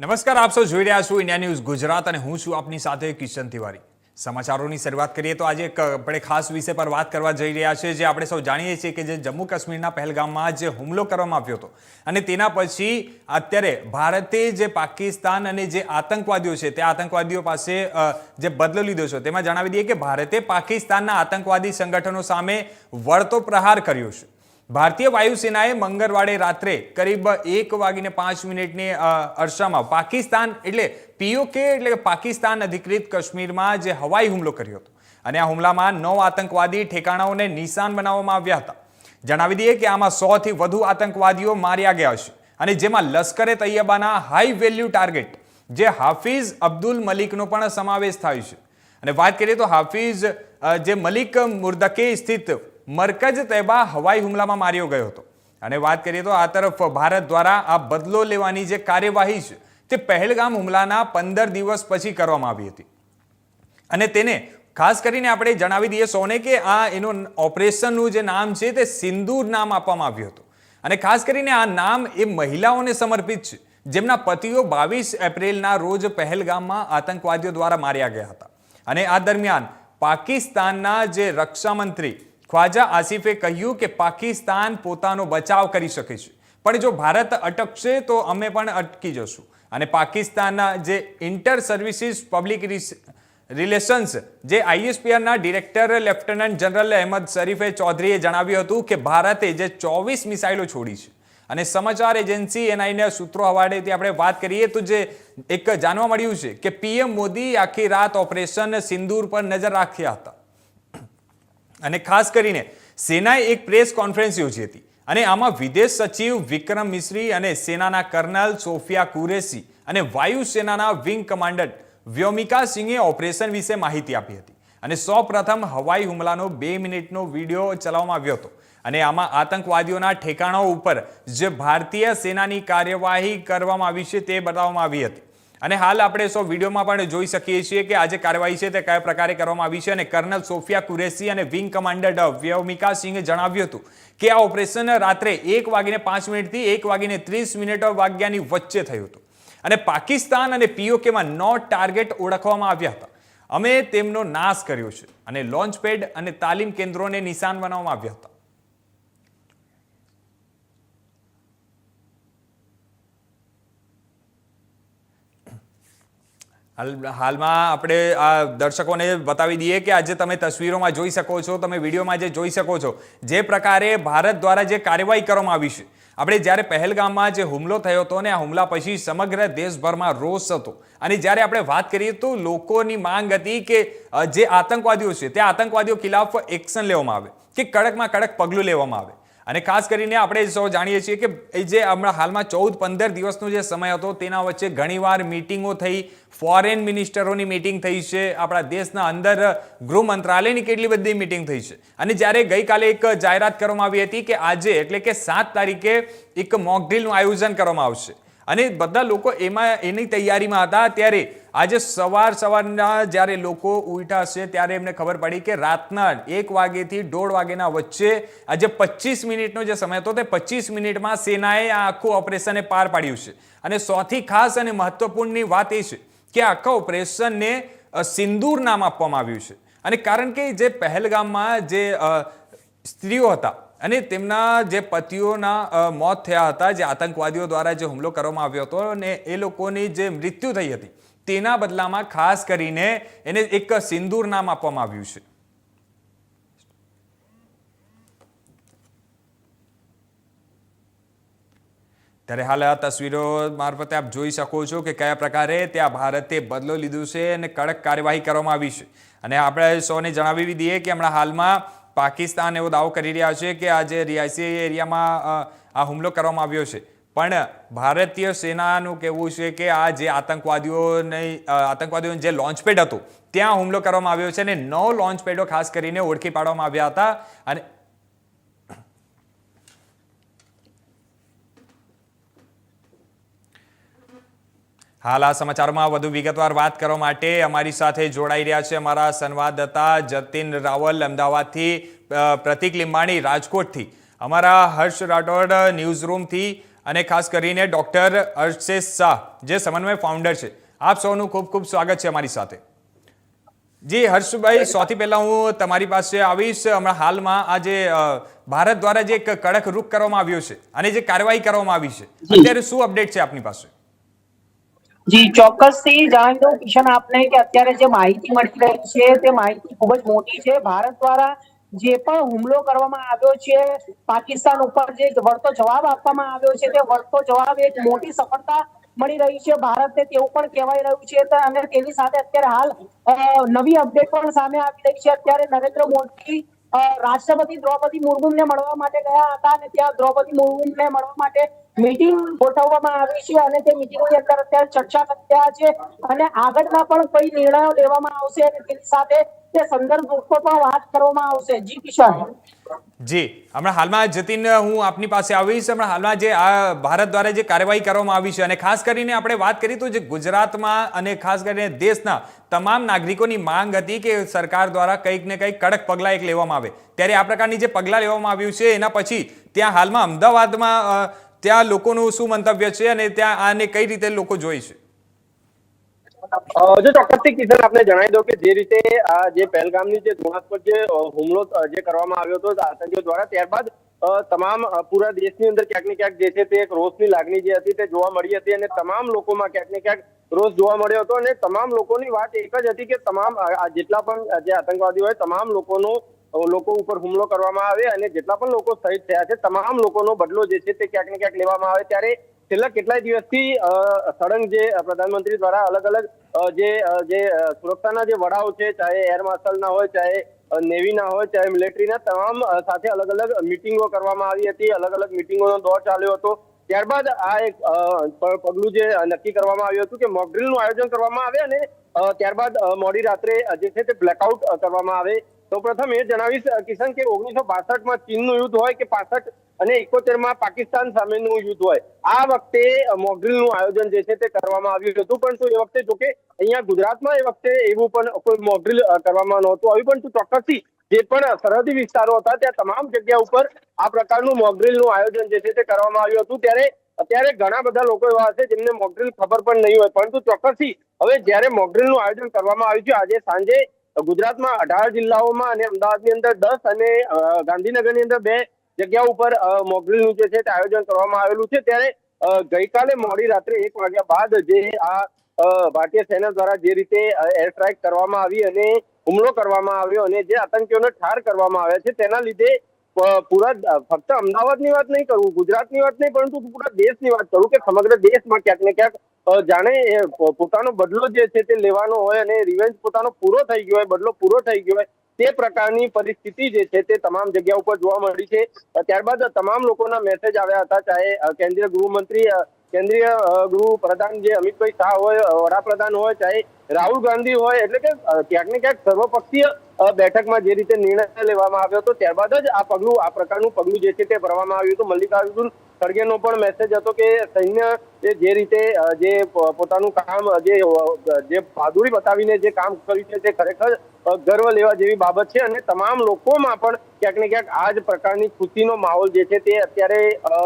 નમસ્કાર, આપ સૌ જોઈ રહ્યા છો ઇન્ડિયા ન્યૂઝ ગુજરાત અને હું છું આપની સાથે કિશન તિવારી. સમાચારોની શરૂઆત કરીએ તો આજે આપણે ખાસ વિષય પર વાત કરવા જઈ રહ્યા છે જે આપણે સૌ જાણીએ છીએ કે જે જમ્મુ કાશ્મીરના પહેલગામમાં જે હુમલો કરવામાં આવ્યો હતો. અને તેના પછી અત્યારે ભારતે જે પાકિસ્તાન અને જે આતંકવાદીઓ છે, તે આતંકવાદીઓ પાસે જે બદલો લીધો છે, તેમાં જણાવી દઈએ કે ભારતે પાકિસ્તાનના આતંકવાદી સંગઠનો સામે વળતો પ્રહાર કર્યો છે. ભારતીય વાયુસેનાએ મંગળવારે રાત્રે કરીબ એક વાગીને પાંચ મિનિટની અરસામાં પાકિસ્તાન એટલે પીઓકે એટલે પાકિસ્તાન અધિકૃત કાશ્મીરમાં જે હવાઈ હુમલો કર્યો હતો. અને આ હુમલામાં નવ આતંકવાદી ઠેકાણાઓને નિશાન બનાવવામાં આવ્યા હતા. જણાવી દઈએ કે આમાં સોથી વધુ આતંકવાદીઓ માર્યા ગયા છે. અને જેમાં લશ્કરે તૈયબાના હાઈ વેલ્યુ ટાર્ગેટ જે હાફિઝ અબ્દુલ મલિકનો પણ સમાવેશ થાય છે. અને વાત કરીએ તો હાફિઝ જે મલિક મુર્દકે સ્થિત મરકજ તૈબા હવાઈ હુમલામાં માર્યો ગયો હતો. અને વાત કરીએ તો આ તરફ ભારત દ્વારા આ બદલો લેવાની જે કાર્યવાહી છે, તે પહેલગામ હુમલાના પંદર દિવસ પછી કરવામાં આવી હતી. અને તેને ખાસ કરીને આપણે જણાવી દઈએ સૌને કે આ એનું ઓપરેશનનું જે નામ છે, તે સિંદૂર નામ આપવામાં આવ્યું હતું. અને ખાસ કરીને આ નામ એ મહિલાઓને સમર્પિત છે, જેમના પતિઓ બાવીસ એપ્રિલના રોજ પહેલગામમાં આતંકવાદીઓ દ્વારા માર્યા ગયા હતા. અને આ દરમિયાન પાકિસ્તાનના જે રક્ષામંત્રી ખ્વાજા આસિફે કહ્યું કે પાકિસ્તાન પોતાનો બચાવ કરી શકે છે પણ જો ભારત અટકશે તો અમે પણ અટકી જશું અને પાકિસ્તાનના જે ઇન્ટર સર્વિસીસ પબ્લિક રિલેશન્સ જે આઈએસપીઆરના ડિરેક્ટર લેફ્ટનન્ટ જનરલ અહેમદ શરીફે ચૌધરીએ જણાવ્યું હતું કે ભારતે જે ચોવીસ મિસાઇલો છોડી છે, અને સમાચાર એજન્સી એનઆઈને સૂત્રો હવાડેથી આપણે વાત કરીએ, તો જે એક જાણવા મળ્યું છે કે પીએમ મોદી આખી રાત ઓપરેશન સિંદૂર પર નજર રાખ્યા હતા. અને ખાસ કરીને સેનાએ એક પ્રેસ કોન્ફરન્સ યોજી હતી અને આમાં વિદેશ સચિવ વિક્રમ મિશ્રી અને સેનાના કર્નલ સોફિયા કુરેશી અને વાયુસેનાના વિંગ કમાન્ડન્ટ વ્યોમિકા સિંહે ઓપરેશન વિશે માહિતી આપી હતી. અને સૌ પ્રથમ હવાઈ હુમલાનો બે મિનિટનો વીડિયો ચલાવવામાં આવ્યો હતો. અને આમાં આતંકવાદીઓના ઠેકાણાઓ ઉપર જે ભારતીય સેનાની કાર્યવાહી કરવામાં આવી છે તે બતાવવામાં આવી હતી. અને હાલ આપણે સો વિડીયોમાં પણ જોઈ શકીએ છીએ કે આજે કાર્યવાહી છે તે કયા પ્રકારે કરવામાં આવી છે અને કર્નલ સોફિયા કુરેશી અને વિંગ કમાન્ડર વ્યવમિકા સિંહે જણાવ્યું હતું કે આ ઓપરેશન રાત્રે એક વાગીને પાંચ મિનિટથી એક વાગીને ત્રીસ મિનિટ વાગ્યાની વચ્ચે થયું હતું. અને પાકિસ્તાન અને પીઓકેમાં નો ટાર્ગેટ ઓળખવામાં આવ્યા હતા. અમે તેમનો નાશ કર્યો છે અને લોન્ચ પેડ અને તાલીમ કેન્દ્રોને નિશાન બનાવવામાં આવ્યા હતા. હાલમાં આપણે આ દર્શકોને બતાવી દઈએ કે આજે તમે તસવીરોમાં જોઈ શકો છો, તમે વિડીયોમાં જે જોઈ શકો છો, જે પ્રકારે ભારત દ્વારા જે કાર્યવાહી કરવામાં આવી છે. આપણે જ્યારે પહેલગામમાં જે હુમલો થયો હતો ને આ હુમલા પછી સમગ્ર દેશભરમાં રોષ હતો. અને જ્યારે આપણે વાત કરીએ તો લોકોની માંગ હતી કે જે આતંકવાદીઓ છે, તે આતંકવાદીઓ ખિલાફ એક્શન લેવામાં આવે, કે કડકમાં કડક પગલું લેવામાં આવે. અને ખાસ કરીને આપણે સૌ જાણીએ છીએ કે એ જે હમણાં હાલમાં ચૌદ પંદર દિવસનો જે સમય હતો, તેના વચ્ચે ઘણીવાર મિટિંગો થઈ ફોરેન મિનિસ્ટરોની મિટિંગ થઈ છે, આપણા દેશના અંદર ગૃહ મંત્રાલયની કેટલી બધી મિટિંગ થઈ છે. અને જ્યારે ગઈકાલે એક જાહેરાત કરવામાં આવી હતી કે આજે, એટલે કે સાત તારીખે એક મોકડ્રીલનું આયોજન કરવામાં આવશે. અને બધા લોકો એમાં એની તૈયારીમાં હતા. ત્યારે આજે સવાર સવારના જ્યારે લોકો ઉઠા છે ત્યારે એમને ખબર પડી કે રાતના એક વાગ્યેથી દોઢ વાગ્યાના વચ્ચે આજે પચીસ મિનિટનો જે સમય હતો તે પચીસ મિનિટમાં સેનાએ આ આખું ઓપરેશને પાર પાડ્યું છે. અને સૌથી ખાસ અને મહત્વપૂર્ણની વાત એ છે કે આખા ઓપરેશનને સિંદૂર નામ આપવામાં આવ્યું છે. અને કારણ કે જે પહેલગામમાં જે સ્ત્રીઓ હતા અને તેમના જે પતિઓના મોત થયા હતા, જે આતંકવાદીઓ દ્વારા જે હુમલો કરવામાં આવ્યો હતો અને એ લોકોની જે મૃત્યુ થઈ હતી, તેના બદલામાં ખાસ કરીને એને એક સિંદૂર નામ આપવામાં આવ્યું છે. ત્યારે હાલ આ તસવીરો મારફતે આપ જોઈ શકો છો કે કયા પ્રકારે ત્યાં ભારતે બદલો લીધો છે અને કડક કાર્યવાહી કરવામાં આવી છે. અને આપણે સૌને જણાવી દઈએ કે હમણાં હાલમાં પાકિસ્તાન એવો દાવો કરી રહ્યા છે કે આ જે રિયાસી એરિયામાં આ હુમલો કરવામાં આવ્યો છે. પણ ભારતીય સેનાનું કહેવું છે કે આ જે આતંકવાદીઓને આતંકવાદીઓનું જે લોન્ચપેડ હતું, ત્યાં હુમલો કરવામાં આવ્યો છે અને નવ લોન્ચપેડો ખાસ કરીને ઓળખી પાડવામાં આવ્યા હતા. અને હાલ આ સમાચારમાં વધુ વિગતવાર વાત કરવા માટે અમારી સાથે જોડાઈ રહ્યા છે અમારા સંવાદદાતા જતીન રાવલ અમદાવાદથી પ્રતિક લીંબાણી રાજકોટથી. અમારા હર્ષ રાઠોડ ન્યૂઝ રૂમથી અને ખાસ કરીને ડૉક્ટર અર્શેષ શાહ જે સમન્વય ફાઉન્ડર છે. આપ સૌનું ખૂબ ખૂબ સ્વાગત છે અમારી સાથે. જી હર્ષભાઈ સૌથી પહેલાં હું તમારી પાસે આવીશ. હમણાં હાલમાં આ જે ભારત દ્વારા જે એક કડક રૂખ કરવામાં આવ્યો છે અને જે કાર્યવાહી કરવામાં આવી છે અત્યારે શું અપડેટ છે આપની પાસે? જી, ચોક્કસથી જણાવી દઉં કિશન આપને કે અત્યારે જે માહિતી મળી રહી છે, તે માહિતી ખૂબ જ મોટી છે. ભારત દ્વારા જે પણ હુમલો કરવામાં આવ્યો છે, પાકિસ્તાન ઉપર જે વળતો જવાબ આપવામાં આવ્યો છે, તે વળતો જવાબ એક મોટી સફળતા મળી રહી છે ભારતને તેવું પણ કહેવાય રહ્યું છે. અને તેની સાથે અત્યારે હાલ નવી અપડેટ પણ સામે આવી રહી છે. અત્યારે નરેન્દ્ર મોદી રાષ્ટ્રપતિ દ્રૌપદી મુર્મુને મળવા માટે ગયા હતા અને ત્યાં દ્રૌપદી મુર્મુને મળવા માટે મીટિંગ ગોઠવવામાં આવી છે અને તે મીટિંગની અંદર અત્યારે ચર્ચા રહ્યા છે અને આગળના પણ કઈ નિર્ણયો લેવામાં આવશે અને તેની સાથે તે સંદર્ભ ઉપર પણ વાત કરવામાં આવશે. જી, કિશન. જી, હમણાં હાલમાં જતીન, હું આપની પાસે આવીશ. હમણાં હાલમાં જે આ ભારત દ્વારા જે કાર્યવાહી કરવામાં આવી છે અને ખાસ કરીને આપણે વાત કરી તો જે ગુજરાતમાં અને ખાસ કરીને દેશના તમામ નાગરિકોની માંગ હતી કે સરકાર દ્વારા કંઈક ને કંઈક કડક પગલાં એક લેવામાં આવે. ત્યારે આ પ્રકારની જે પગલાં લેવામાં આવ્યું છે, એના પછી ત્યાં હાલમાં અમદાવાદમાં ત્યાં લોકોનું શું મંતવ્ય છે અને ત્યાં આને કઈ રીતે લોકો જોઈ છે? જો ચોક્કસથી કિશન, આપને જણાવી દઉં કે જે રીતે આ જે પહેલગામની જે ધૃણાસ્પદ જે હુમલો જે કરવામાં આવ્યો હતો આતંકીઓ દ્વારા, ત્યારબાદ તમામ પૂરા દેશની અંદર ક્યાંક ને ક્યાંક જે છે તે એક રોષની લાગણી જે હતી તે જોવા મળી હતી અને તમામ લોકોમાં ક્યાંક ને ક્યાંક રોષ જોવા મળ્યો હતો અને તમામ લોકોની વાત એક જ હતી કે તમામ જેટલા પણ જે આતંકવાદીઓ હોય, તમામ લોકોનો લોકો ઉપર હુમલો કરવામાં આવે અને જેટલા પણ લોકો શહીદ થયા છે, તમામ લોકોનો બદલો જે છે તે ક્યાંક ને ક્યાંક લેવામાં આવે ત્યારે છેલ્લા કેટલાય દિવસથી સળંગ જે પ્રધાનમંત્રી દ્વારા અલગ અલગ જે જે સુરક્ષાના જે વડાઓ છે, ચાહે એર માર્શલના હોય, ચાહે નેવીના હોય, ચાહે મિલિટરીના તમામ સાથે અલગ અલગ મિટિંગો કરવામાં આવી હતી, અલગ અલગ મિટિંગોનો દોર ચાલ્યો હતો. ત્યારબાદ આ એક પગલું જે નક્કી કરવામાં આવ્યું હતું કે મોકડ્રીલનું આયોજન કરવામાં આવે અને ત્યારબાદ મોડી રાત્રે જે છે તે બ્લેકઆઉટ કરવામાં આવે. તો પ્રથમ એ જણાવીશ કિશન, કે ઓગણીસો બાસઠમાં ચીનનું યુદ્ધ હોય કે પાસઠ અને એકોતેરમાં પાકિસ્તાન સામેનું યુદ્ધ હોય. આ વખતે મોકડ્રીલનું આયોજન જે છે તે કરવામાં આવ્યું હતું. પરંતુ એ વખતે જોકે અહીંયા ગુજરાતમાં એ વખતે એવું પણ કોઈ મોકડ્રીલ કરવામાં નહોતું આવ્યું. પરંતુ ચોક્કસથી જે પણ સરહદી વિસ્તારો હતા, ત્યાં તમામ જગ્યા ઉપર આ પ્રકારનું મોકડ્રીલનું આયોજન જે છે તે કરવામાં આવ્યું હતું. ત્યારે અત્યારે ઘણા બધા લોકો એવા હશે જેમને મોકડ્રીલ ખબર પણ નહીં હોય. પરંતુ ચોક્કસથી હવે જ્યારે મોકડ્રીલનું આયોજન કરવામાં આવ્યું છે, આજે સાંજે ગુજરાતમાં અઢાર જિલ્લાઓમાં અને અમદાવાદની અંદર દસ અને ગાંધીનગરની અંદર બે જગ્યા ઉપર મોકડ્રીલનું જે છે તે આયોજન કરવામાં આવેલું છે. ત્યારે ગઈકાલે મોડી રાત્રે એક વાગ્યા બાદ જે આ ભારતીય સેના દ્વારા જે રીતે એર સ્ટ્રાઇક કરવામાં આવી અને હુમલો કરવામાં આવ્યો અને જે આતંકીઓને ઠાર કરવામાં આવ્યા છે, તેના લીધે પૂરા ફક્ત અમદાવાદની વાત નહીં કરું, ગુજરાતની વાત નહીં, પરંતુ પૂરા દેશની વાત કરું કે સમગ્ર દેશમાં ક્યાંક ને ક્યાંક જાણે પોતાનો બદલો જે છે તે લેવાનો હોય અને રિવેન્જ પોતાનો પૂરો થઈ ગયો હોય, બદલો પૂરો થઈ ગયો હોય, તે પ્રકારની પરિસ્થિતિ જે છે તે તમામ જગ્યા ઉપર જોવા મળી છે. ત્યારબાદ તમામ લોકોના મેસેજ આવ્યા હતા, ચાહે કેન્દ્રીય ગૃહમંત્રી કેન્દ્રીય ગૃહ પ્રધાન જે અમિતભાઈ શાહ હોય વડાપ્રધાન હોય, ચાહે, રાહુલ ગાંધી હોય, એટલે કે ક્યાંક ને ક્યાંક સર્વપક્ષીય બેઠકમાં જે રીતે નિર્ણય લેવામાં આવ્યો હતો, ત્યારબાદ જ આ પગલું, આ પ્રકારનું પગલું જે છે તે ભરવામાં આવ્યું હતું. મલ્લિકાર્જુન ખડગેનો પણ મેસેજ હતો કે સૈન્ય એ જે રીતે જે પોતાનું કામ, જે જે બહાદુરી બતાવીને જે કામ કર્યું છે તે ખરેખર ગર્વ લેવા જેવી બાબત છે અને તમામ લોકોમાં પણ ક્યાંક ને ક્યાંક આ જ પ્રકારની ખુશીનો માહોલ જે છે તે અત્યારે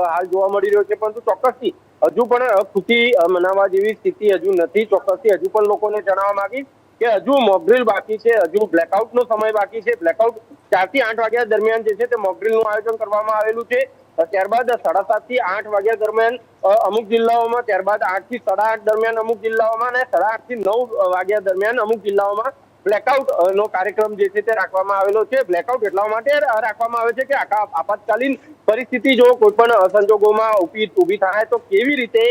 હાલ જોવા મળી રહ્યો છે. પરંતુ ચોક્કસથી હજુ પણ ખુશી મનાવવા જેવી સ્થિતિ હજુ નથી. ચોક્કસથી હજુ પણ લોકોને જણાવવા માંગીશ કે હજુ મોકડ્રીલ બાકી છે. હજુ બ્લેકઆઉટ નો સમય બાકી છે. બ્લેકઆઉટ ચારથી આઠ વાગ્યા દરમિયાન જે છે તે મોકડ્રીલનું આયોજન કરવામાં આવેલું છે. ત્યારબાદ સાડા સાતથી આઠ વાગ્યા દરમિયાન અમુક જિલ્લાઓમાં ત્યારબાદ આઠથી સાડા આઠ દરમિયાન અમુક જિલ્લાઓમાં અને સાડા આઠથી નવ વાગ્યા દરમિયાન અમુક જિલ્લાઓમાં બ્લેકઆઉટ નો કાર્યક્રમ જે છે તે રાખવામાં આવેલો છે. બ્લેકઆઉટ એટલા માટે રાખવામાં આવે છે કે આખા આપાતકાલીન પરિસ્થિતિ જો કોઈ પણ સંજોગોમાં ઊભી ઊભી થાય તો કેવી રીતે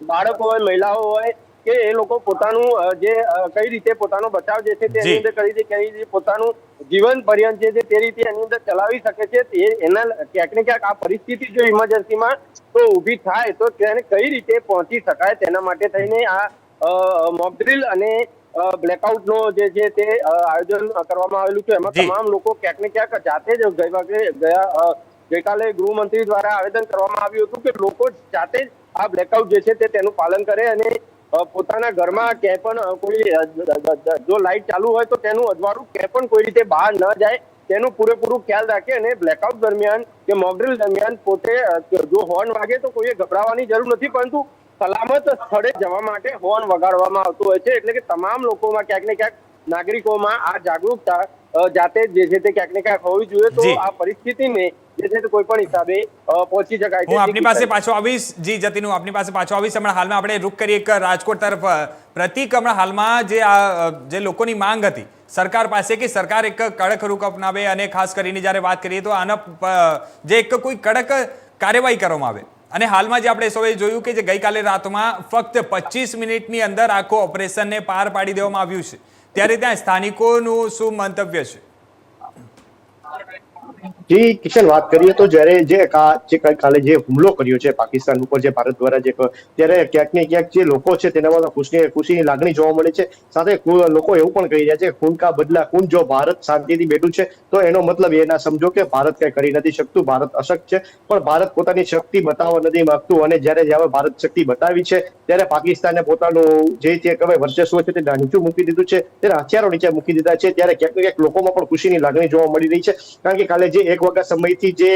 બાળકો હોય મહિલાઓ હોય કે એ લોકો પોતાનું જે કઈ રીતે પોતાનો બચાવ જે છે તે તેની અંદર કઈ રીતે કઈ રીતે પોતાનું જીવન પર્યંત જે છે તે રીતે એની અંદર ચલાવી શકે છે તે એના ક્યાંક ને ક્યાંક આ પરિસ્થિતિ જો ઇમરજન્સીમાં તો ઊભી થાય તો તેને કઈ રીતે પહોંચી શકાય તેના માટે થઈને આ મોકડ્રીલ અને બ્લેકઆઉટ નો જે છે તે આયોજન કરવામાં આવેલું છે. એમાં તમામ લોકો ક્યાંક ને ક્યાંક જાતે જ ગયા ગઈકાલે ગૃહમંત્રી દ્વારા આવેદન કરવામાં આવ્યું હતું કે લોકો જાતે જ આ બ્લેકઆઉટ જે છે તે તેનું પાલન કરે અને પોતાના ઘરમાં ક્યાંય પણ કોઈ જો લાઇટ ચાલુ હોય તો તેનું અજવાળું ક્યાંય પણ કોઈ રીતે બહાર ન જાય. તેનું પૂરેપૂરું ખ્યાલ રાખે અને બ્લેકઆઉટ દરમિયાન કે મોકડ્રીલ દરમિયાન પોતે જો હોર્ન વાગે તો કોઈએ ગભરાવાની જરૂર નથી પરંતુ સલામત સ્થળે જવા માટે હોર્ન વગાડવામાં આવતું હોય છે. એટલે કે તમામ લોકોમાં ક્યાંક ને ક્યાંક નાગરિકોમાં આ જાગૃતતા જાતે જ જે છે તે ક્યાંક ને ક્યાંક હોવી જોઈએ. તો આ પરિસ્થિતિને જે છે તે કોઈ પણ હિસાબે પહોંચી શકાય છે. હું આપની પાસે પાછો આવીશ. જી જતીન હું આપની પાસે પાછો આવીશ. હમણાં હાલમાં આપણે રૂક કરીએ એક રાજકોટ તરફ. પ્રતિક હમણાં હાલમાં જે આ જે લોકોની માંગ હતી સરકાર પાસે કે સરકાર એક કડક રૂક અપનાવે અને ખાસ કરીને જ્યારે વાત કરીએ તો આના જે એક કોઈ કડક કાર્યવાહી કરવામાં આવે. અને હાલમાં જે આપણે સૌએ જોયું કે જે ગઈકાલે રાતમાં ફક્ત પચીસ મિનિટની અંદર આખો ઓપરેશનને પાર પાડી દેવામાં આવ્યું છે. ત્યારે ત્યાં સ્થાનિકોનું શું મંતવ્ય છે? જી, કિશન, વાત કરીએ તો જ્યારે જે જે કાલે જે હુમલો કર્યો છે પાકિસ્તાન ઉપર, જે ભારત દ્વારા જે ત્યારે ક્યાંક ને ક્યાંક જે લોકો છે તેનામાં ખુશી ખુશીની લાગણી જોવા મળે છે. સાથે લોકો એવું પણ કહી રહ્યા છે, ખૂન કા બદલા, ખૂન જો ભારત શાંતિથી બેઠું છે, તો એનો મતલબ એ ના સમજો કે ભારત કઈ કરી નથી શકતું, ભારત અશક્ત છે. પણ ભારત પોતાની શક્તિ બતાવવા નથી માંગતું અને જ્યારે જ્યારે ભારત શક્તિ બતાવી છે, ત્યારે પાકિસ્તાને પોતાનું જે તે કહેવાય વર્ચસ્વ છે તે નીચું મૂકી દીધું છે ત્યારે હથિયારો નીચે મૂકી દીધા છે, ત્યારે ક્યાંક ક્યાંક લોકોમાં પણ ખુશીની લાગણી જોવા મળી રહી છે. કારણ કે કાલે જે એક વાગ્યા સમયથી જે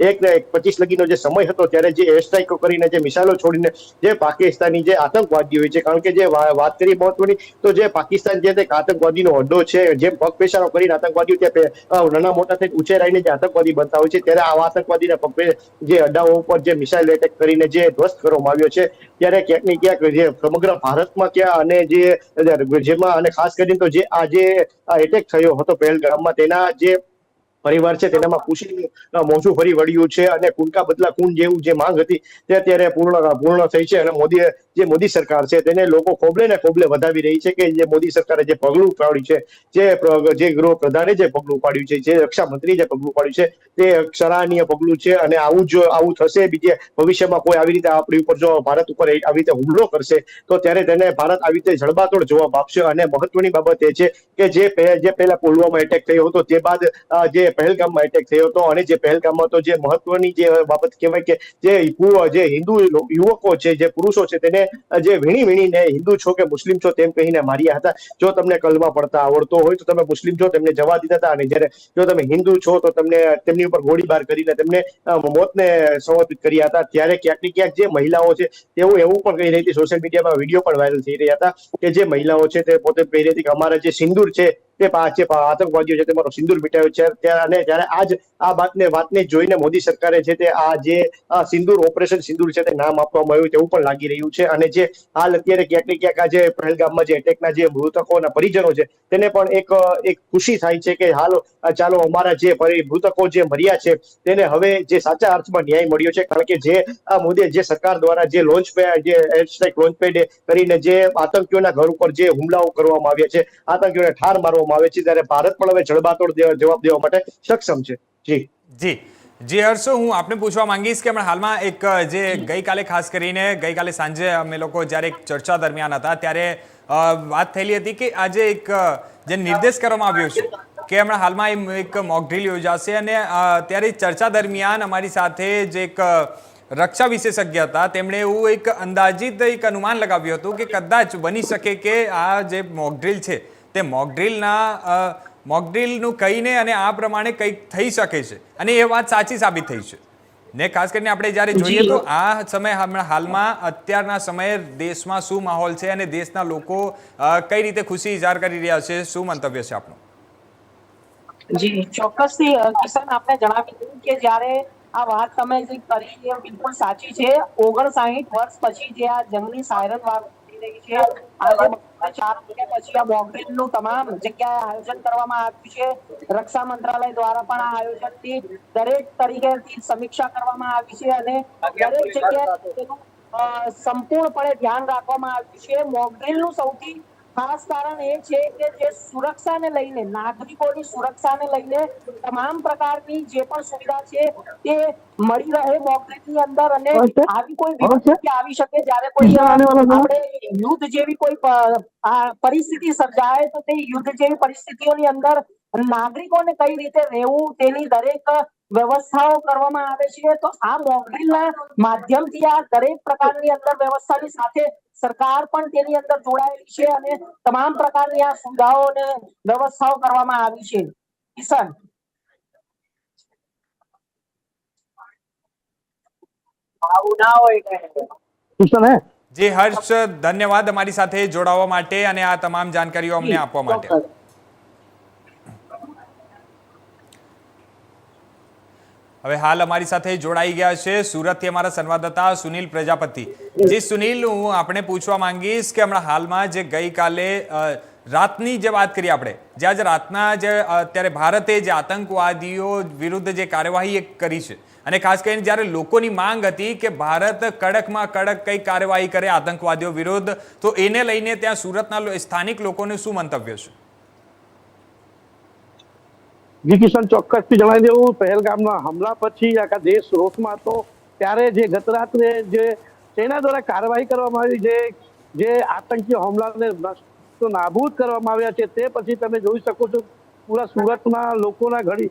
એક પચીસ લગીનો જે સમય હતો ત્યારે જે એર સ્ટ્રાઇકો કરીને જે મિસાઇલો છોડીને જે પાકિસ્તાની જે આતંકવાદીઓ છે, કારણ કે જે વાત કરી મહત્વની, તો જે પાકિસ્તાન જે આતંકવાદીનો અડ્ડો છે જેમ પગપેશારો કરીને આતંકવાદીઓ ત્યાં નાના મોટા થઈને ઉછેરાઈને જે આતંકવાદી બનતા હોય છે, ત્યારે આવા આતંકવાદીના પગ પે- જે અડ્ડાઓ ઉપર જે મિસાઇલ એટેક કરીને જે ધ્વસ્ત કરવામાં આવ્યો છે, ત્યારે ક્યાંક ને ક્યાંક જે સમગ્ર ભારતમાં ક્યાં અને જે, જેમાં અને ખાસ કરીને તો જે આ જે એટેક થયો હતો પહેલગામમાં, તેના જે પરિવાર છે તેનામાં ખુશી મોજું ફરી વળ્યું છે અને કુલકા બદલા કુંડ જેવું જે માંગ હતી તે અત્યારે પૂર્ણ પૂર્ણ થઈ છે અને મોદી જે મોદી સરકાર છે તેને લોકો ખોબલે ને ખોબલે વધાવી રહી છે કે જે મોદી સરકારે જે પગલું ઉપાડ્યું છે, જે જે ગૃહ પ્રધાને જે પગલું ઉપાડ્યું છે, જે રક્ષામંત્રી જે પગલું ઉપાડ્યું છે તે સરાહનીય પગલું છે અને આવું જો, આવું થશે, બીજે ભવિષ્યમાં કોઈ આવી રીતે આપણી ઉપર જો ભારત ઉપર આવી રીતે હુમલો કરશે તો ત્યારે તેને ભારત આવી રીતે જડબાતોડ જવાબ આપશે અને મહત્વની બાબત એ છે કે જે જે પહેલા પુલવામા એટેક થયો હતો તે બાદ જે પહેલગામમાં એટેક થયો હતો અને જે પહેલગામમાં તો જે મહત્વની જે બાબત કહેવાય કે જે જે હિન્દુ યુવકો છે, જે પુરુષો છે, તેને જે વીણી વીણીને હિન્દુ છો કે મુસ્લિમ છો તેમ કહીને માર્યા હતા. જો તમને કલમા પડતા આવડતો હોય તો તમે મુસ્લિમ છો તેમને જવા દીધા હતા અને જ્યારે જો તમે હિન્દુ છો તો તમને તેમની ઉપર ગોળીબાર કરીને તેમને મોતને સમર્પિત કર્યા હતા. ત્યારે ક્યાંક ક્યાંક જે મહિલાઓ છે તેઓ એવું પણ કહી રહી હતી સોશિયલ મીડિયામાં વીડિયો પણ વાયરલ થઈ રહ્યા હતા કે જે મહિલાઓ છે તે પોતે કહી રહી હતી કે અમારા જે સિંદૂર છે તે જે આતંકવાદીઓ છે તેમાં સિંદૂર મિટાવ્યો છે. ત્યારે અને ત્યારે આજ આ વાતને વાતને જોઈને મોદી સરકારે છે તે આ જે સિંદૂર ઓપરેશન સિંદૂર છે તે નામ આપવામાં આવ્યું તેવું પણ લાગી રહ્યું છે. અને જે હાલ અત્યારે ક્યાંક ને ક્યાંક આ જે પહેલગામમાં જે એટેકના જે મૃતકોના પરિજનો છે તેને પણ એક એક ખુશી થાય છે કે હાલ ચાલો અમારા જે મૃતકો જે મર્યા છે તેને હવે જે સાચા અર્થમાં ન્યાય મળ્યો છે. કારણ કે જે આ મોદી જે સરકાર દ્વારા જે લોન્ચ પેડ જે એર લોન્ચ પેડ કરીને જે આતંકીઓના ઘર ઉપર જે હુમલાઓ કરવામાં આવ્યા છે, આતંકીઓને ઠાર મારવામાં આવે છે ત્યારે ભારત પણ હવે જડબાતોડ જવાબ દેવા માટે સક્ષમ છે. જી. જી. જી, હર્ષો, હું આપને પૂછવા માંગીશ કે હાલમાં એક જે ગઈકાલે ખાસ કરીને, ગઈકાલે સાંજે અમે લોકો જ્યારે એક ચર્ચા દરમિયાન હતા, ત્યારે વાત થયેલી હતી કે આજે એક જે નિર્દેશ કરવામાં આવ્યો છે કે હમણાં હાલમાં એક મોક ડ્રીલ યોજાશે અને ત્યારે ચર્ચા દરમિયાન અમારી સાથે જે એક રક્ષા વિશેષજ્ઞ હતા, તેમણે એવું એક અંદાજિત એક અનુમાન લગાવ્યું હતું કે કદાચ બની શકે કે આ જે મોક ડ્રીલ છે તે મોકડ્રીલના મોકડ્રીલનું કહીને અને આ પ્રમાણે કંઈક થઈ શકે છે. અને એ વાત સાચી સાબિત થઈ છે. ને ખાસ કરીને આપણે જ્યારે જોઈએ તો આ સમય હમણાં હાલમાં અત્યારના સમયે દેશમાં શું માહોલ છે અને દેશના લોકો કઈ રીતે ખુશી ઇજાર કરી રહ્યા છે? શું મંતવ્ય છે આપનું? જી. ચોક્કસથી કિશન આપને જણાવી દીધું કે જ્યારે આ વાત તમે જે કરી એ બિલકુલ સાચી છે. ઓગણસાહીઠ વર્ષ પછી જે આ જંગની સાયરન વાત થઈ રહી છે આજે પછી આ મોકડ્રીલનું તમામ જગ્યાએ આયોજન કરવામાં આવ્યું છે. રક્ષા મંત્રાલય દ્વારા પણ આ આયોજનથી દરેક તરીકે સમીક્ષા કરવામાં આવી છે અને દરેક જગ્યાએ સંપૂર્ણપણે ધ્યાન રાખવામાં આવ્યું છે. મોકડ્રીલનું સૌથી ખાસ કારણ એ છે કે જે સુરક્ષાને લઈને નાગરિકોની સુરક્ષાને લઈને તમામ પ્રકારની જે પણ સુવિધા છે તે મળી રહે મોકડ્રીલની અંદર અને આવી કોઈ વિપત્તિ આવી શકે જ્યારે કોઈ આપણે યુદ્ધ જેવી કોઈ પરિસ્થિતિ સર્જાય તો તે યુદ્ધ જેવી પરિસ્થિતિઓની અંદર નાગરિકોને કઈ રીતે રહેવું તેની દરેક વ્યવસ્થાઓ કરવામાં આવે છે. તો આ મોકડ્રીલના માધ્યમથી આ દરેક પ્રકારની અંદર વ્યવસ્થાની સાથે સરકાર પણ તેની અંદર જોડાયેલી છે અને તમામ પ્રકારની આ સુવિધાઓ અને વ્યવસ્થાઓ કરવામાં આવી છે. કિસાન જી હર્ષ ધન્યવાદ અમારી સાથે જોડાવા માટે અને આ તમામ જાણકારીઓ અમને આપવા માટે. હવે હાલ અમારી સાથે જોડાઈ ગયા છે સુરતથી અમારા સંવાદદાતા સુનિલ પ્રજાપતિ. જે સુનિલ, હું આપણે પૂછવા માંગીશ કે હમણાં હાલમાં જે ગઈકાલે રાતની જે વાત કરીએ આપણે, જે આજે રાતના જે અત્યારે ભારતે જે આતંકવાદીઓ વિરુદ્ધ જે કાર્યવાહી કરી છે અને ખાસ કરીને જ્યારે લોકોની માંગ હતી કે ભારત કડકમાં કડક કઈ કાર્યવાહી કરે આતંકવાદીઓ વિરુદ્ધ, તો એને લઈને ત્યાં સુરતના સ્થાનિક લોકોનું શું મંતવ્ય છે? જી કિશન ચોક્કસથી જણાવી દેવું. પહેલગામના હમલા પછી આખા દેશ રોષમાં હતો. ત્યારે જે ગત રાત્રે જે સેના દ્વારા કાર્યવાહી કરવામાં આવી, જે જે આતંકી હુમલાને નાબૂદ કરવામાં આવ્યા છે, તે પછી તમે જોઈ શકો છો પૂરા સુરતના લોકોના ઘડી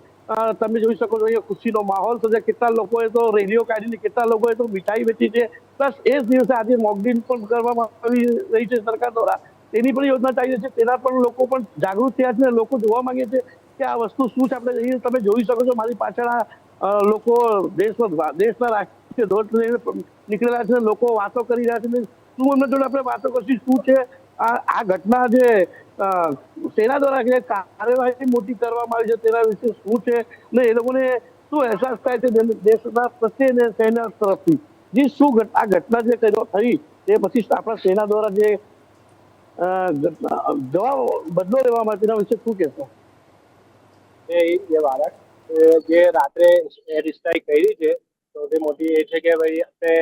તમે જોઈ શકો છો અહીંયા ખુશીનો માહોલ છે. કેટલા લોકોએ તો રેલીઓ કાઢીને, કેટલા લોકોએ તો મીઠાઈ વેચી છે. પ્લસ એ જ દિવસે આજે મોકડ્રીલ પણ કરવામાં આવી રહી છે સરકાર દ્વારા. તેની પણ યોજના ચાલી છે. તેના પણ લોકો પણ જાગૃત થયા છે લોકો જોવા માંગે છે. કે આ વસ્તુ શું છે? આપણે તમે જોઈ શકો છો, મારી પાછળ આ લોકો દેશમાં, દેશના રાષ્ટ્રીય ધ્વજ લઈને નીકળેલા છે, લોકો વાતો કરી રહ્યા છે શું એમને જોડે આપણે વાતો કરશું? શું છે? આ ઘટના જે સેના દ્વારા જે કાર્યવાહી મોટી કરવામાં આવી છે, તેના વિશે શું છે? ને એ લોકોને શું અહેસાસ થાય છે દેશના પ્રત્યે ને સેના તરફથી? જે શું આ ઘટના જે થઈ તે પછી આપણા સેના દ્વારા જે જવાબ બદલો લેવા તેના વિશે શું કહેશો? એ એ બાળક જે રાત્રે એર સ્ટ્રાઇક કરી છે સૌથી મોટી એ છે કે ભાઈ આપણે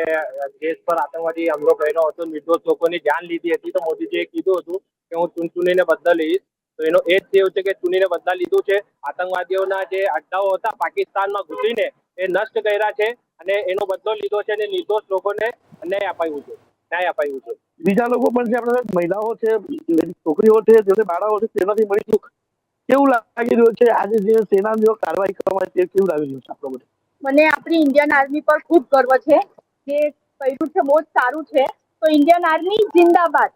દેશ પર આતંકવાદી હુમલો કર્યો હતો, નિર્દોષ લોકોની જાન લીધી હતી, તો મોદીજીએ કીધું હતું કે હું ચૂન ચૂનીને બદલા લઈશ. તો એનો એ જ છે કે ચૂનીને બદલા લીધું છે. આતંકવાદીઓના જે અડ્ડાઓ હતા, પાકિસ્તાનમાં ઘૂસીને એ નષ્ટ કર્યા છે અને એનો બદલો લીધો છે અને નિર્દોષ લોકોને ન્યાય અપાયું છે. ન્યાય અપાયું છે. બીજા લોકો પણ છે, આપણા મહિલાઓ છે છોકરીઓ છે જે બાળકો છે, તેનાથી મળીશું કેવું લાગી રહ્યું છે? આજે જે સેના જો કાર્યવાહી કરવામાં તે કેવું લાગી રહ્યું છે આપણા બધું મને આપણી ઇન્ડિયન આર્મી પર ખૂબ ગર્વ છે જે કર્યું છે બહુ જ સારું છે. તો ઇન્ડિયન આર્મી જિંદાબાદ.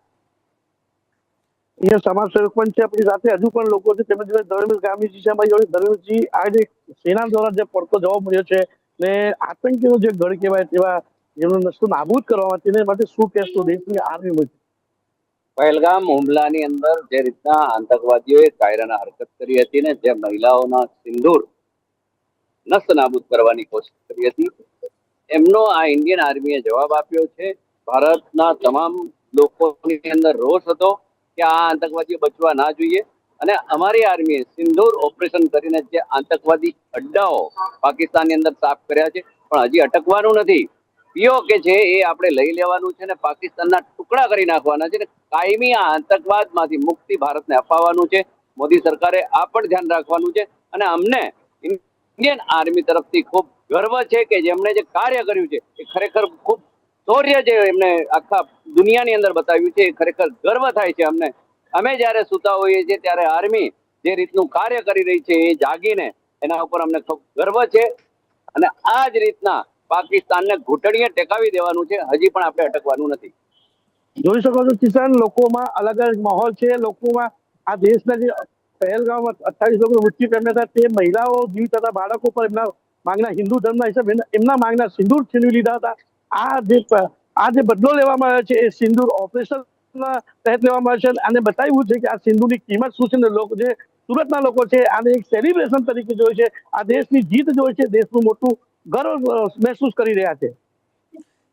અહીંયા સમાજ સેવક પણ છે આપણી સાથે હજુ પણ લોકો છે. તેમજ ધર્મેશ ગામીજી છે અમારી જોડે ધર્મેશજી આ જે સેના દ્વારા જે પડતો જવાબ મળ્યો છે ને આતંકીનો જે ગઢ કહેવાય તેવા એમનું નસ્તો નાબૂદ કરવામાં તેને માટે શું કહેશો? દેશની આર્મી પહેલગામ હુમલાની અંદર જે રીતના આતંકવાદીઓએ કાયરાના હરકત કરી હતી ને જે મહિલાઓના સિંદૂર નસ્ત નાબૂદ કરવાની કોશિશ કરી હતી, એમનો આ ઇન્ડિયન આર્મીએ જવાબ આપ્યો છે. ભારતના તમામ લોકોની અંદર રોષ હતો કે આ આતંકવાદીઓ બચવા ના જોઈએ અને અમારી આર્મીએ સિંદૂર ઓપરેશન કરીને જે આતંકવાદી અડ્ડાઓ પાકિસ્તાનની અંદર સાફ કર્યા છે, પણ હજી અટકવાનું નથી. પીઓ કે છે એ આપણે લઈ લેવાનું છે ને પાકિસ્તાનના ટુકડા કરી નાખવાના છે ને કાયમી આ આતંકવાદમાંથી મુક્તિ ભારતને અપાવવાનું છે. મોદી સરકારે આ પણ ધ્યાન રાખવાનું છે અને અમને ઇન્ડિયન આર્મી તરફથી ખૂબ ગર્વ છે કે જેમણે જે કાર્ય કર્યું છે એ ખરેખર ખૂબ શૌર્ય જે એમને આખા દુનિયાની અંદર બતાવ્યું છે એ ખરેખર ગર્વ થાય છે અમને. અમે જ્યારે સૂતા હોઈએ છીએ ત્યારે આર્મી જે રીતનું કાર્ય કરી રહી છે એ જાગીને એના ઉપર અમને ખૂબ ગર્વ છે અને આ જ રીતના પાકિસ્તાનને ઘૂંટણીએ ટેકાવી દેવાનું છે, હજી પણ આપણે અટકવાનું નથી. જોઈ શકો છો કિસાન, લોકોમાં અલગ અલગ માહોલ છે. લોકોમાં આ દેશના જે પહેલગામમાં અઠ્ઠાવીસ લોકો મૃત્યુ પામ્યા હતા તે મહિલાઓ જીવિત હતા બાળકો પર એમના માંગના હિન્દુ ધર્મના હિસાબે એમના- માંગના સિંદૂર છીનવી લીધા હતા. આ જે આ જે બદલો લેવામાં આવ્યો છે, એ સિંદૂર ઓપરેશન તહેત લેવામાં આવ્યો છે. અને બતાવ્યું છે કે આ સિંદૂરની કિંમત શું છે ને લોકો જે સુરતના લોકો છે, આને એક સેલિબ્રેશન તરીકે જોઈ છે. આ દેશની જીત જોઈ છે, દેશનું મોટું ગર્વ મહેસૂસ કરી રહ્યા છે.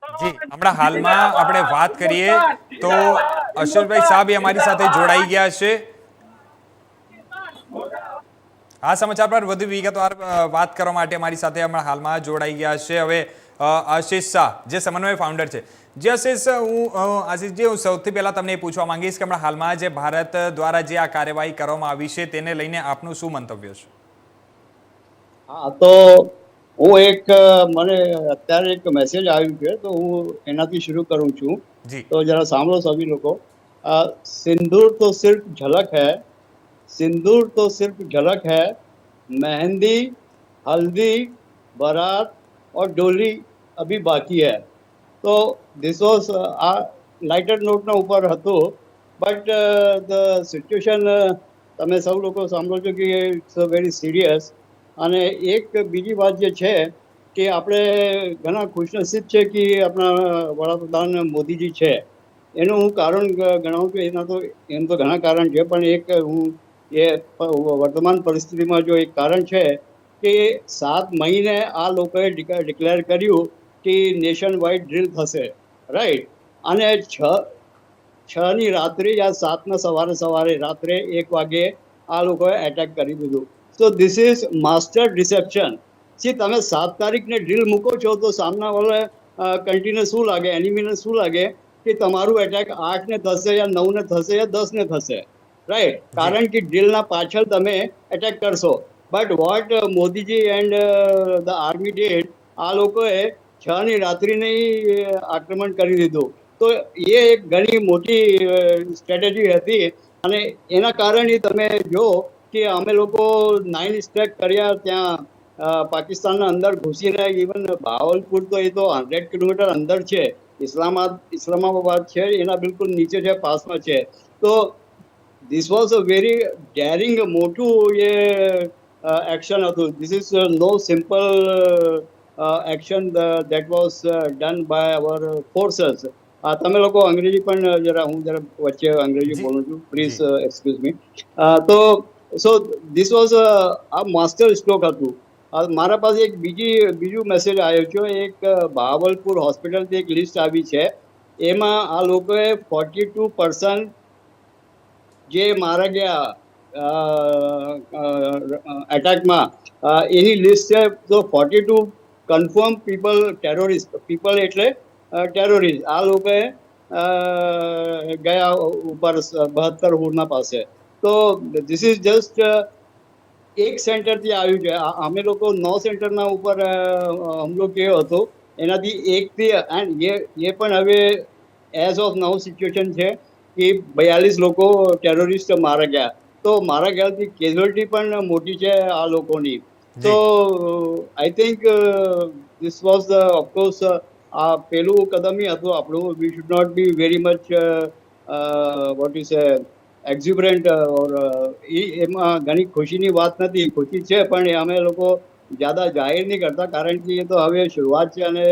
જી હમણાં હાલમાં આપણે વાત કરીએ તો અશોકભાઈ સાહેબ અમારી સાથે જોડાઈ ગયા છે. આ સમાચાર પર વધુ વિગતવાર વાત કરવા માટે અમારી સાથે હમણાં હાલમાં જોડાઈ ગયા છે. હવે આશીષ શાહ જે સમન્વય ફાઉન્ડર છે. જે આશીષ હું આશીષજી હું સૌથી પહેલા તમને એ પૂછવા માંગીશ કે હમણાં હાલમાં જે ભારત દ્વારા જે આ કાર્યવાહી કરવામાં આવી છે તેને લઈને આપનું શું મંતવ્ય છે? હા તો હું એક અ, મને અત્યારે એક મેસેજ આવ્યું છે તો હું એનાથી શરૂ કરું છું જી તો જરા સાંભળો સભી લોકો અ, सिंदूर तो सिर्फ झलक है सिंदूर तो सिर्फ झलक है मेहंदी हल्दी बारात और डोली अभी बाकी है તો ધીસ વોઝ આ લાઇટર નોટના ઉપર હતું બટ ધ સિચ્યુએશન તમે સૌ લોકો સાંભળો છો કે ઇટ્સ વેરી સિરિયસ અને એક બીજી વાત જે છે કે આપણે ઘણા ખુશનસીબ છે કે આપણા વડાપ્રધાન મોદીજી છે. એનું હું કારણ ગણાવું કે એના તો, એમ તો ઘણા કારણ છે, પણ એક હું એ વર્તમાન પરિસ્થિતિમાં જો એક કારણ છે કે સાત મહિને આ લોકોએ ડિક્લેર કર્યું કે નેશન વાઇડ ડ્રીલ થશે, રાઈટ? અને છ, છની રાત્રે યા સાતના સવારે સવારે રાત્રે એક વાગે આ લોકોએ એટેક કરી દીધું. So this is master deception જે તમે સાત તારીખને ડ્રીલ મૂકો છો તો સામનાવાળા કન્ટિન્યુ શું લાગે? એનિમીને શું લાગે? કે તમારું એટેક આઠને થશે યા નવને થશે યા દસને થશે. રાઈટ કારણ કે ડ્રીલના પાછળ તમે એટેક કરશો. But what Modiji and the army did આ લોકોએ છ ની રાત્રિને આક્રમણ કરી દીધું. તો એ એક ઘણી મોટી સ્ટ્રેટેજી હતી અને એના કારણે તમે જો કે અમે લોકો નાઇન સ્ટ્રેક કર્યા ત્યાં પાકિસ્તાનના અંદર ઘૂસીને ઇવન ભાવલપુર તો એ તો હંડ્રેડ કિલોમીટર અંદર છે. ઇસ્લામાબાદ ઇસ્લામાબાદ છે એના બિલકુલ નીચે છે પાસમાં છે. તો this was a very daring મોટું એ એક્શન હતું. This is no simple action that was done by our forces તમે લોકો અંગ્રેજી પણ જરા હું જરા વચ્ચે અંગ્રેજી બોલું છું. પ્લીઝ એક્સક્યુઝ મી તો સો ધીસ વોઝ આ માસ્ટર સ્ટ્રોક હતું. મારા પાસે એક બીજી, બીજું મેસેજ આવ્યો છે. એક બહાવલપુર હોસ્પિટલથી એક લિસ્ટ આવી છે. એમાં આ લોકોએ ફોર્ટી ટુ પર્સન્ટ જે મારા ગયા એટેકમાં એની લિસ્ટ છે. તો forty two confirm people terrorist people એટલે ટેરોરિસ્ટ આ લોકોએ ગયા ઉપર, બહત્તર હુરના પાસે. તો ધીસ ઇઝ જસ્ટ એક સેન્ટરથી આવ્યું છે. અમે લોકો નવ સેન્ટરના ઉપર હુમલો કર્યો હતો. એનાથી એકથી એન્ડ એ એ પણ હવે એઝ ઓફ નવ સિચ્યુએશન છે કે બયાલીસ લોકો ટેરરિસ્ટ મારા ગયા. તો મારા ખ્યાલથી કેઝ્યુઅલ્ટી પણ મોટી છે આ લોકોની. તો I think this was the of course આ પેલું કદમ હતું આપણું. We should not be very much what is exuberant or એ એમાં ઘણી ખુશીની વાત નથી ખુશી છે પણ એ અમે લોકો જ્યાદા જાહેર નહીં કરતા કારણ કે એ તો હવે શરૂઆત છે અને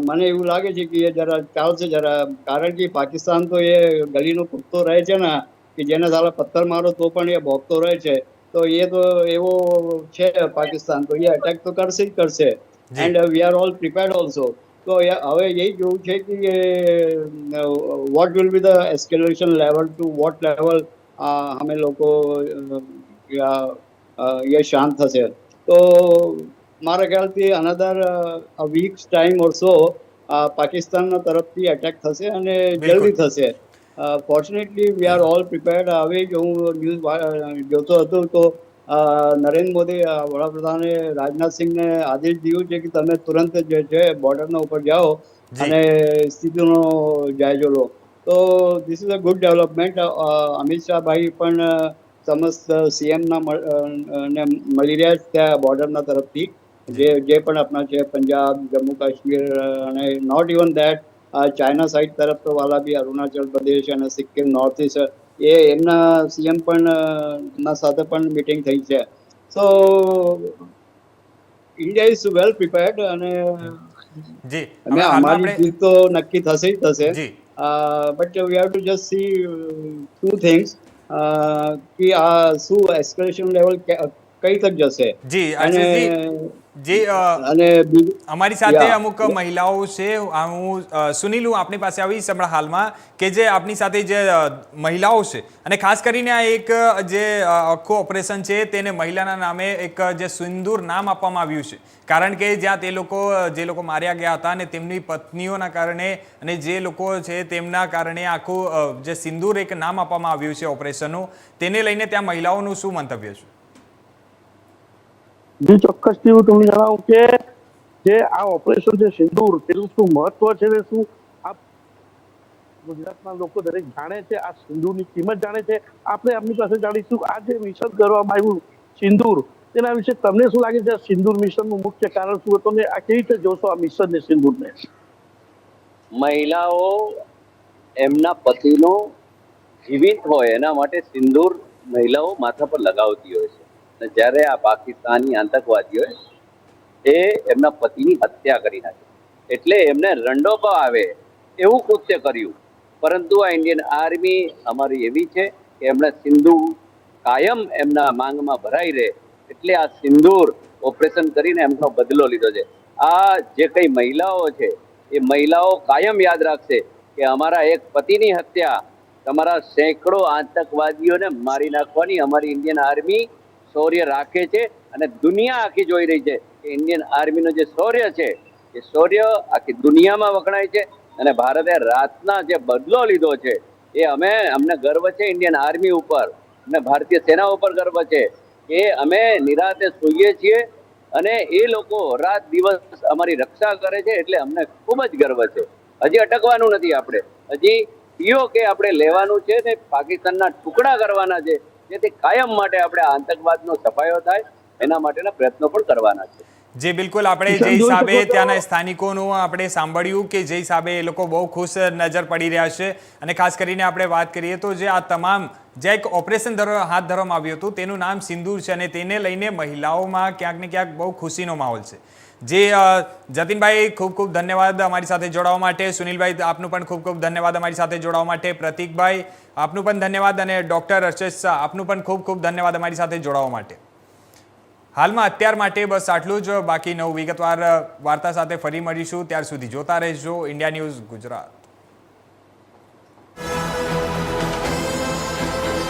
મને એવું લાગે છે કે એ જરા ચાલશે જરા કારણ કે પાકિસ્તાન તો એ ગલીનો કૂદતો રહે છે ને કે જેને સાલા પથ્થર મારો તો પણ એ ભોગતો રહે છે. તો એ તો એવો છે પાકિસ્તાન તો એ અટેક તો કરશે જ કરશે. And we are all prepared also તો એ- હવે यही જોવું છે કે what will be the escalation level to what level અમે લોકો અ, યા, અ, એ શાંત થશે તો મારા ખ્યાલથી another weeks time or so પાકિસ્તાનના તરફથી અટેક થશે અને બિલકુલ. જલ્દી થશે fortunately we are all prepared હવે જ હું ન્યૂઝ જોતો હતો તો અ, નરેન્દ્ર મોદી વડાપ્રધાને રાજનાથસિંહને આદેશ દીધું છે કે તમે તુરંત જે છે બોર્ડરના ઉપર જાઓ અને સ્થિતિનો જાયજો લો. તો this is a good development Amit શાહભાઈ પણ સમસ્ત સીએમના ને મળી રહ્યા છે ત્યાં બોર્ડરના તરફથી. જે જે પણ આપણા છે પંજાબ જમ્મુ કાશ્મીર અને not even that China side તરફ તો વાલા બી અરુણાચલ પ્રદેશ અને સિક્કિમ નોર્થ ઇસ્ટ એ એમના સીએમ પણ ના સાથે પણ મીટિંગ થઈ છે. So India is well prepared અને જી અમે અમારી જીત તો નક્કી થશે જ થશે. But we have to just see two things કે આ શું એસ્કેલેશન લેવલ કઈ તક જશે? જી અને જી અને અમારી સાથે અમુક મહિલાઓ છે હું સુનિલ હું આપની પાસે આવી હમણાં હાલમાં કે જે આપની સાથે જે મહિલાઓ છે અને ખાસ કરીને આ એક જે આખું ઓપરેશન છે તેને મહિલાના નામે એક જે સિંદૂર નામ આપવામાં આવ્યું છે. કારણ કે જ્યાં તે લોકો જે લોકો માર્યા ગયા હતા અને તેમની પત્નીઓના કારણે અને જે લોકો છે તેમના કારણે આખું જે સિંદૂર એક નામ આપવામાં આવ્યું છે ઓપરેશનનું તેને લઈને ત્યાં મહિલાઓનું શું મંતવ્ય છે? જી ચોક્કસથી હું તમને જણાવું કે જે આ ઓપરેશન છે સિંદૂર, તેનું શું મહત્વ છે ને શું? આ ગુજરાતના લોકો દરેક જાણે છે આ સિંદૂરની કિંમત જાણે છે. આપણે આપની પાસે જાણીશું આ જે મિશન કરવામાં આવ્યું સિંદૂર, તેના વિશે તમને શું લાગે છે? સિંદૂર મિશનનું મુખ્ય કારણ શું હતું ને આ કેવી રીતે જોશો આ મિશન ને સિંદૂરને? મહિલાઓ એમના પતિનો જીવિત હોય એના માટે સિંદૂર મહિલાઓ માથા પર લગાવતી હોય છે. જ્યારે આ પાકિસ્તાની આતંકવાદીઓએ એ એમના પતિની હત્યા કરી નાખી. એટલે એમને રંડોપા આવે એવું કૃત્ય કર્યું. પરંતુ આ ઇન્ડિયન આર્મી અમારી એવી છે કે એમણે સિંધુ કાયમ એમના માંગમાં ભરાઈ રહે. એટલે આ સિંદૂર ઓપરેશન કરીને એમનો બદલો લીધો છે. આ જે કઈ મહિલાઓ છે, એ મહિલાઓ કાયમ યાદ રાખશે કે અમારા એક પતિની હત્યા તમારા સેંકડો આતંકવાદીઓને મારી નાખવાની અમારી ઇન્ડિયન આર્મી શૌર્ય રાખે છે અને દુનિયા આખી જોઈ રહી છે કે ઇન્ડિયન આર્મીનું જે શૌર્ય છે, એ શૌર્ય આખી દુનિયામાં વખણાય છે અને ભારતે રાતના જે બદલો લીધો છે, એ અમે, અમને ગર્વ છે ઇન્ડિયન આર્મી ઉપર અને ભારતીય સેના ઉપર ગર્વ છે કે અમે નિરાતે સૂઈએ છીએ અને એ લોકો રાત દિવસ અમારી રક્ષા કરે છે એટલે અમને ખૂબ જ ગર્વ છે. હજી અટકવાનું નથી આપણે. હજી પીઓ કે આપણે લેવાનું છે ને પાકિસ્તાનના ટુકડા કરવાના છે જેથી કાયમ માટે આપણે આ આતંકવાદનો સફાયો થાય એના માટેના પ્રયત્નો પણ કરવાના છે. જે બિલકુલ આપણે જે હિસાબે ત્યાંના સ્થાનિકોનું આપણે સાંભળ્યું કે જે હિસાબે એ લોકો બહુ ખુશ નજર પડી રહ્યા છે. અને ખાસ કરીને આપણે વાત કરીએ તો જે આ તમામ જે એક ઓપરેશન હાથ ધરવામાં આવ્યું હતું તેનું નામ સિંદૂર છે અને તેને લઈને મહિલાઓમાં ક્યાંક ને ક્યાંક બહુ ખુશીનો માહોલ છે. જે જતીનભાઈ, ખૂબ ખૂબ ધન્યવાદ અમારી સાથે જોડાવા માટે. સુનિલભાઈ, આપનું પણ ખૂબ ખૂબ ધન્યવાદ અમારી સાથે જોડાવા માટે. પ્રતિકભાઈ, આપનું પણ ધન્યવાદ અને ડૉક્ટર અર્ચેશ શાહ આપનું પણ ખૂબ ખૂબ ધન્યવાદ અમારી સાથે જોડાવા માટે. હાલમાં અત્યાર માટે બસ આટલું જ. બાકી નવું વિગતવાર વાર્તા સાથે ફરી મળીશું. ત્યાર સુધી જોતા રહેજો. India news Gujarat.